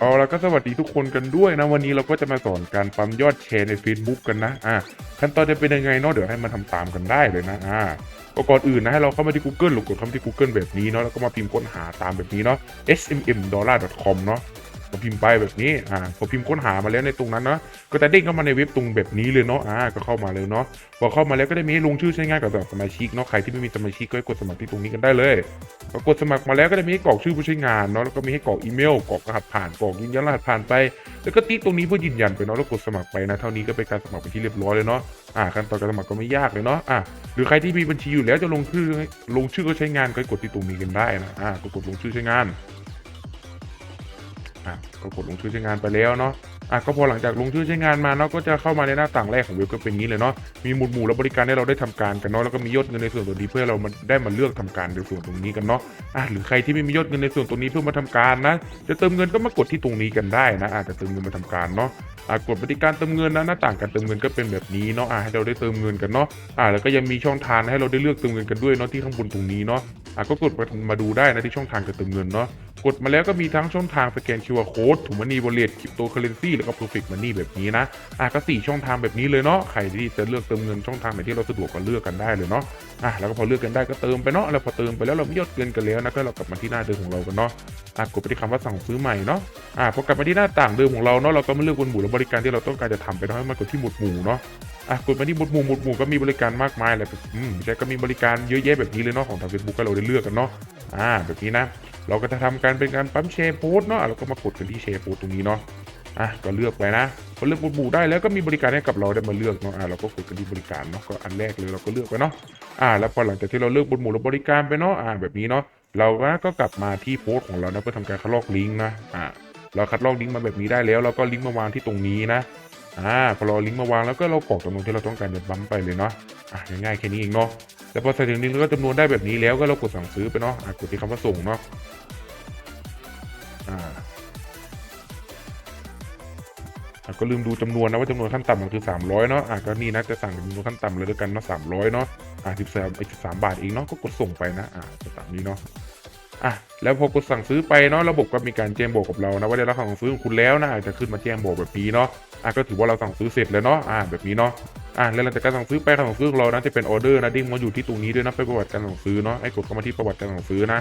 เอาละก็สวัสดีทุกคนกันด้วยนะ วันนี้เราก็จะมาสอนการปั๊มยอดแชร์ใน Facebook กันนะอะขั้นตอนจะเป็นยังไงเนาะเดี๋ยวให้มันทำตามกันได้เลยนะอ่าก็ก่อนอื่นนะให้เราเข้ามาที่ Google หรือกดเข้ามาที่ Google แบบนี้เนาะแล้วก็มาพิมพ์ค้นหาตามแบบนี้เนาะ smmdollar.com เนาะ ก็พิมพ์ไปแบบนี้อ่าพอพิมพ์ค้นหามาแล้วในตรงนั้นเนาะก็จะเด้งเข้ามาในเว็บตรงแบบนี้เลยเนาะอ่าก็เข้ามาเลยเนาะพอเข้ามาแล้วก็ได้มีให้ลงชื่อใช้งานกับสมาชิกเนาะใครที่ไม่มีสมาชิกก็ให้กดสมัครที่ตรงนี้กันได้เลยพอกดสมัครมาแล้วก็จะมีให้กรอกชื่อผู้ใช้งานเนาะแล้วก็มีให้กรอกอีเมลกรอกรหัสผ่านกรอกยืนยันรหัสผ่านไป แล้วก็ติ๊กตรงนี้เพื่อยืนยันไปเนาะแล้วกดสมัครไปนะเท่านี้ก็เป็นการสมัครเป็นที่เรียบร้อยเลยเนาะอ่าขั้นตอนการสมัครก็ไม่ยากเลยเนาะอ่าหรือใครที่มีบัญชีอยู่แล้วจะลงชื่อลงชื่อก็ใช้งานก็กดที่ตรงนี้กันได้นะอ่าก็กดลงชื่อใช้งาน ครับ ก็กดลงชื่อใช้งานไปแล้วเนาะ อะก็พอหลังจากลงชื่อใช้งานมาเนาะก็จะเข้ามาในหน้าต่างแรกของเว็บก็เป็นนี้เลยเนาะมีหมุดหมู่และบริการให้เราได้ทำการกันเนาะแล้วก็มียอดเงินในส่วนตรงนี้เพื่อเรามันได้มาเลือกทำการในส่วนตรงนี้กันเนาะอะหรือใครที่ไม่มียอดเงินในส่วนตรงนี้เพื่อมาทำการนะ จะเติมเงินก็มากดที่ตรงนี้กันได้นะอาจจะเติมเงินมาทำการเนาะอะกดบริการเติมเงินนะหน้าต่างการเติมเงินก็เป็นแบบนี้เนาะอะให้เราได้เติมเงินกันเนาะอะแล้วก็ยังมีช่องทางให้เราได้เลือกเติมเงินกันด้วยเนาะที่ข้างบนตรงนี้เนาะอะก็กดมามาดูได้นะที่ช่องทางการเติมเงินเนาะกดมาแล้วก็มีทั้งช่องทางสแกน QR Code ถุงมันนีบอลเลตคริปโตเคอเรนซีแล้วก็ Perfect Money แบบนี้นะอะก็สี่ช่องทางแบบนี้เลยเนาะใครที่จะเลือกเติมเงินช่องทางไหนที่เราสะดวกก็เลือกกันได้เลยเนาะอะแล้วก็พอเลือกกันได้ก็เติมไปเนาะแล้วพอเติมไปแล้วเราไม่ยอดเกินกันแล้วนะก็เรากลับมาที่หน้าเดิมของเรากันเนาะอะกดไปที่คำว่าสั่งซื้อใหม่เนาะอะพอกลับมาที่หน้าต่างเดิมของเราเนาะเราก็มาเลือกบนหมู่และบริการที่เราต้องการจะทำไปเนาะให้มันกดที่หมวดหมู่เนาะอะกดมาที่หมวดหมู่หมวดหมู่ก็มีบริการมากมายเลยอืมใช่ก็มีบริการเยอะแยะแบบนี้เลยเนาะของทางเฟซบุ๊กก็เราได้เลือกกันเนาะอ่าแบบนี้นะ เราก็จะทำการเป็นการปั๊มแชร์โพสเนาะเราก็มากดกันที่แชร์โพสตรงนี้เนาะ อะก็เลือกไปนะพอเลือกหมวดหมู่ได้แล้วก็มีบริการให้กับเราได้มาเลือกเนาะอะเราก็กดกันที่บริการเนาะก็อันแรกเลยเราก็เลือกไปเนาะอ่าแล้วพอหลังจากที่เราเลือกบนหมู่และบริการไปเนาะอ่าแบบนี้เนาะเราก็กลับมาที่โพสต์ของเรานะเพื่อทำการคัดลอกลิงก์นะอ่าเราคัดลอกลิงก์มาแบบนี้ได้แล้วเราก็ลิงก์มาวางที่ตรงนี้นะอ่าพอเราลิงก์มาวางแล้วก็เรากรอกจำนวนที่เราต้องการจะบัมไปเลยเนาะอ่าง่ายๆแค่นี้เองเนาะแล้วพอใส่ถึงนี้แล้วก็จำนวนได้แบบนี้แล้วก็เรากดสั่งซื้อไปเนาะอ่ากดที่คำว่าส่งเนาะอ่า ก็ลืมดูจำนวนนะว่าจำนวนขั้นต่ำมันคือ 300 เนาะอะก็นี่นะจะสั่งจำนวนขั้นต่ำเลยด้วยกันเนาะ300 เนาะอ่าสิบสามสิบสามบาทเองเนาะก็กดส่งไปนะอ่าตามนี้เนาะอะแล้วพอกดสั่งซื้อไปเนาะระบบก็มีการแจ้งบอกกับเรานะว่าได้รับคำสั่งซื้อของคุณแล้วนะอาจจะขึ้นมาแจ้งบอกแบบนี้เนาะอะก็ถือว่าเราสั่งซื้อเสร็จแล้วเนาะอ่าแบบนี้เนาะอะแล้วหลังจากการสั่งซื้อไปคำสั่งซื้อของเรานะจะเป็นออเดอร์นะดิ้งมาอยู่ที่ตรงนี้ด้วยนะไปประวัติการสั่งซื้อเนาะให้กดเข้ามาที่ประวัติการสั่งซื้อนะ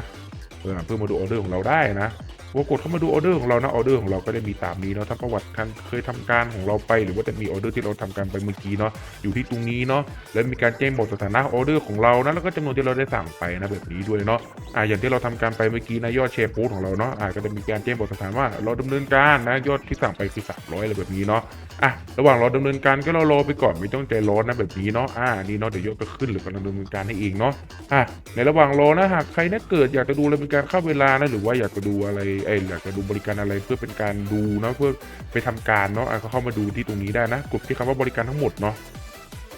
เพื่อมาดูออเดอร์ของเราได้นะ ว่ากดเข้ามาดูออเดอร์ของเรานะออเดอร์ของเราก็ได้มีตามนี้เนาะทั้งประวัติการเคยทำการของเราไป หรือว่าจะมีออเดอร์ที่เราทำการไปเมื่อกี้เนาะอยู่ที่ตรงนี้เนาะแล้วมีการแจ้งบอกสถานะออเดอร์ของเรานะแล้วก็จำนวนที่เราได้สั่งไปนะแบบนี้ด้วยเนาะอ่าอย่างที่เราทำการไปเมื่อกี้นะยอดแชร์โพสของเราเนาะอ่าก็จะมีการแจ้งบอกสถานะว่าเราดำเนินการนะยอดที่สั่งไปคือ300อะไรแบบนี้เนาะ อะระหว่างรอดำเนินการก็เรารอไปก่อนไม่ต้องใจร้อนนะแบบนี้เนาะอ่านี่เนาะเดี๋ยวยกก็ขึ้นหรือกำลังดำเนินการให้เองเนาะอะในระหว่างรอนะหากใครนะเกิดอยากจะดูอะไรเป็นการเข้าเวลานะหรือว่าอยากจะดูอะไรไอยอยากจะดูบริการอะไรเพื่อเป็นการดูนะเพื่อไปทำการเนาะอะก็เข้ามาดูที่ตรงนี้ได้นะกดที่คำว่าบริการทั้งหมดเนาะ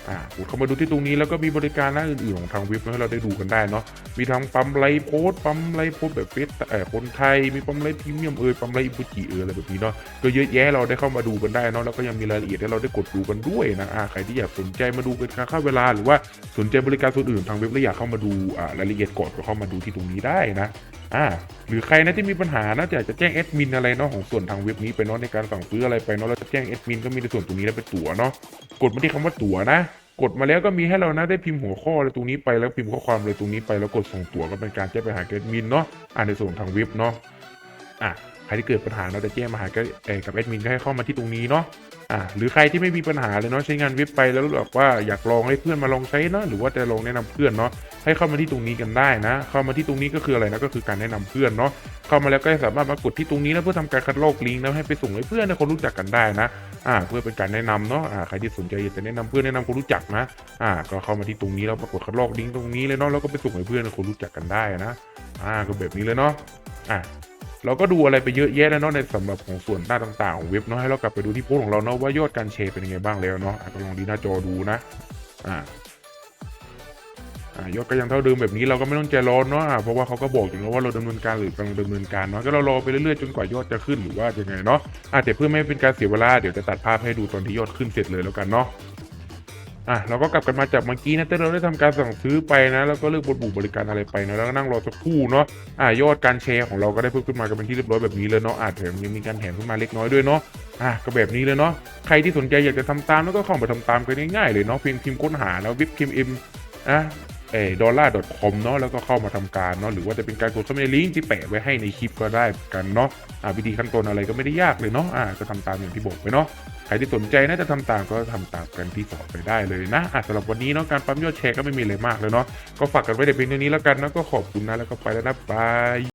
อ่ากดเข้ามาดูที่ตรงนี้แล้วก็มีบริการหน้าอื่นๆของทางเว็บให้เราได้ดูกันได้เนาะมีทั้งปั๊มไลฟ์โพส์ปั๊มไลฟ์โพส์แบบเฟซเอ่อคนไทยมีปั๊มไลฟ์พรีเมียมเอยปั๊มไลฟ์บุจิเอยอะไรแบบนี้เนาะก็เยอะแยะเราได้เข้ามาดูกันได้เนาะแล้วก็ยังมีรายละเอียดให้เราได้กดดูกันด้วยนะอ่าใครที่อยากสนใจมาดูเป็นการค่าเวลาหรือว่าสนใจบริการส่วนอื่นทางเว็บแล้วอยากเข้ามาดูอ่ารายละเอียดก่อนก็เข้ามาดูที่ตรงนี้ได้นะ อ่าหรือใครนะที่มีปัญหานะอยากจะแจ้งแอดมินอะไรเนาะของส่วนทางเว็บนี้ไปเนาะในการสั่งซื้ออะไรไปเนาะเราจะแจ้งแอดมินก็มีในส่วนตรงนี้แล้วเป็นตั๋วเนาะกดมาที่คำว่าตั๋วนะ กดมาแล้วก็มีให้เรานะได้พิมพ์หัวข้ออะไรตรงนี้ไปแล้วพิมพ์ข้อความอะไรตรงนี้ไปแล้วกดส่งตั๋วก็เป็นการแจ้งไปหาแอดมินเนาะอ่าในส่วนทางเว็บเนาะอะ ครที่เกิดปัญหาเราจะแจ้งมาหากับแอดมินก็ให้เข้ามาที่ตรงนี้เนาะอะหรือใครที่ไม่มีปัญหาเลยเนาะใช้งานเว็บไปแล้วแบบว่าอยากลองให้เพื่อนมาลองใช้เนาะหรือว่าจะลองแนะนำเพื่อนเนาะให้เข้ามาที่ตรงนี้กันได้นะ เข้ามาที่ตรงนี้ก็คืออะไรนะก็คือการแนะนำเพื่อนเนาะเข้ามาแล้วก็สามารถมากดที่ตรงนี้นะเพื่อทำการคัดลอกลิงก์แล้วให้ไปส่งให้เพื่อนให้คนรู้จักกันได้นะอ่าเพื่อเป็นการแนะนำเนาะอ่าใครที่สนใจอยากจะแนะนำเพื่อนแนะนำคนรู้จักนะอ่าก็เข้ามาที่ตรงนี้แล้วปรากฏคัดลอกลิงก์ตรงนี้เลยเนาะแล้วก็ไปส่งให้เพื่อนให้คนรู้จักกันได้นะอ่าก็แบบนี้เลยเนาะอ่า เราก็ดูอะไรไปเยอะแยะแล้วเนาะในสำหรับของส่วนหน้าต่างๆของเว็บเนาะให้เรากลับไปดูที่โพสของเราเนาะว่ายอดการแชร์เป็นยังไงบ้างแล้วเนาะก็ลองดีหน้าจอดูนะอ่าอ่ายอดก็ยังเท่าเดิมแบบนี้เราก็ไม่ต้องใจร้อนเนาะเพราะว่าเขาก็บอกอยู่แล้วว่าเราดำเนินการหรือกำลังดำเนินการเนาะก็เรารอไปเรื่อยๆจนกว่ายอดจะขึ้นหรือว่ายังไงเนาะอ่าแต่เพื่อไม่ให้เป็นการเสียเวลาเดี๋ยวจะตัดภาพให้ดูตอนที่ยอดขึ้นเสร็จเลยแล้วกันเนาะ อะเราก็กลับกันมาจากเมื่อกี้นะแต่เราได้ทำการสั่งซื้อไปนะแล้วก็เลือกบทบุบริการอะไรไปนะแล้วก็นั่งรอสักครู่เนาะอะยอดการแชร์ของเราก็ได้เพิ่มขึ้นมากันเป็นที่เรียบร้อยแบบนี้เลยเนาะอาจแถมยังมีการแถมขึ้นมาเล็กน้อยด้วยเนาะอะก็แบบนี้เลยเนาะใครที่สนใจอยากจะทำตามแล้วก็เข้าไปทำตามกันง่ายๆเลยเนาะเพียงพิมพ์ค้นหาแล้ววิบพิมพ์เอ็มนะ เอดอลลาร์ .com เนาะแล้วก็เข้ามาทำการเนาะหรือว่าจะเป็นการกดเข้าไปในลิงก์ที่แปะไว้ให้ในคลิปก็ได้กันเนาะอ่าวิธีขั้นตอนอะไรก็ไม่ได้ยากเลยเนาะอ่าก็ทำตามอย่างที่บอกไปเนาะใครที่สนใจน่าจะทำตามก็ทำตามกันที่สอนไปได้เลยนะอะสำหรับวันนี้เนาะการปั๊มยอดแชร์ก็ไม่มีอะไรมากเลยเนาะก็ฝากกันไว้แต่เพียงเท่านี้แล้วกันนะก็ขอบคุณนะแล้วก็ไปแล้วนะบาย